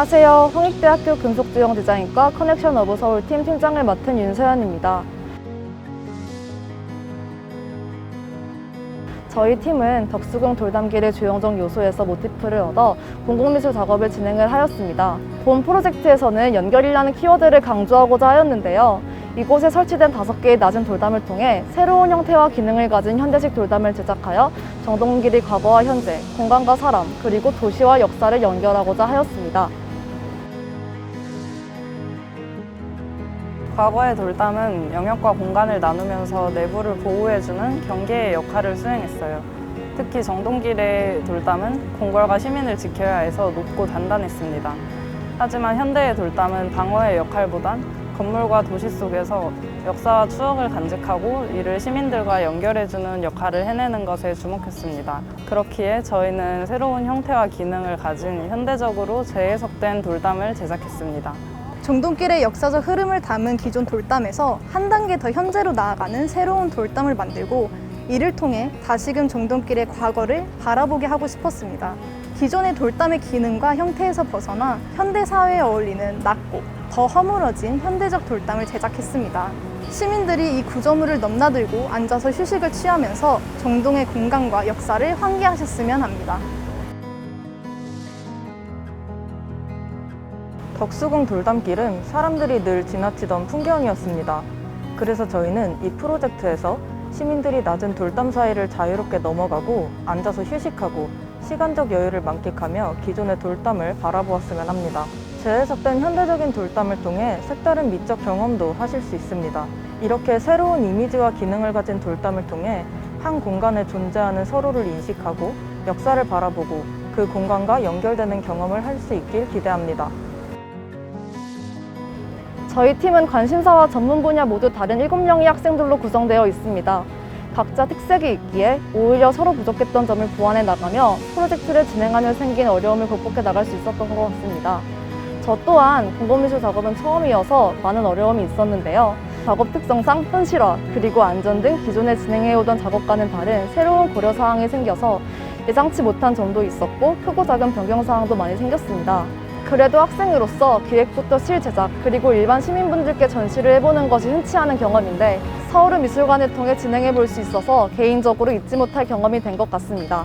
안녕하세요. 홍익대학교 금속주형 디자인과 커넥션 오브 서울팀 팀장을 맡은 윤서연입니다. 저희 팀은 덕수궁 돌담길의 주영정 요소에서 모티프를 얻어 공공미술 작업을 진행을 하였습니다. 본 프로젝트에서는 연결이라는 키워드를 강조하고자 하였는데요. 이곳에 설치된 다섯 개의 낮은 돌담을 통해 새로운 형태와 기능을 가진 현대식 돌담을 제작하여 정동길의 과거와 현재, 공간과 사람, 그리고 도시와 역사를 연결하고자 하였습니다. 과거의 돌담은 영역과 공간을 나누면서 내부를 보호해주는 경계의 역할을 수행했어요. 특히 정동길의 돌담은 궁궐과 시민을 지켜야 해서 높고 단단했습니다. 하지만 현대의 돌담은 방어의 역할보단 건물과 도시 속에서 역사와 추억을 간직하고 이를 시민들과 연결해주는 역할을 해내는 것에 주목했습니다. 그렇기에 저희는 새로운 형태와 기능을 가진 현대적으로 재해석된 돌담을 제작했습니다. 정동길의 역사적 흐름을 담은 기존 돌담에서 한 단계 더 현재로 나아가는 새로운 돌담을 만들고 이를 통해 다시금 정동길의 과거를 바라보게 하고 싶었습니다. 기존의 돌담의 기능과 형태에서 벗어나 현대 사회에 어울리는 낮고 더 허물어진 현대적 돌담을 제작했습니다. 시민들이 이 구조물을 넘나들고 앉아서 휴식을 취하면서 정동의 공간과 역사를 환기하셨으면 합니다. 덕수궁 돌담길은 사람들이 늘 지나치던 풍경이었습니다. 그래서 저희는 이 프로젝트에서 시민들이 낮은 돌담 사이를 자유롭게 넘어가고 앉아서 휴식하고 시간적 여유를 만끽하며 기존의 돌담을 바라보았으면 합니다. 재해석된 현대적인 돌담을 통해 색다른 미적 경험도 하실 수 있습니다. 이렇게 새로운 이미지와 기능을 가진 돌담을 통해 한 공간에 존재하는 서로를 인식하고 역사를 바라보고 그 공간과 연결되는 경험을 할 수 있길 기대합니다. 저희 팀은 관심사와 전문 분야 모두 다른 7명의 학생들로 구성되어 있습니다. 각자 특색이 있기에 오히려 서로 부족했던 점을 보완해 나가며 프로젝트를 진행하며 생긴 어려움을 극복해 나갈 수 있었던 것 같습니다. 저 또한 공공미술 작업은 처음이어서 많은 어려움이 있었는데요. 작업 특성상 현실화, 그리고 안전 등 기존에 진행해오던 작업과는 다른 새로운 고려사항이 생겨서 예상치 못한 점도 있었고 크고 작은 변경사항도 많이 생겼습니다. 그래도 학생으로서 기획부터 실제작 그리고 일반 시민분들께 전시를 해보는 것이 흔치 않은 경험인데 서울은 미술관을 통해 진행해 볼 수 있어서 개인적으로 잊지 못할 경험이 된 것 같습니다.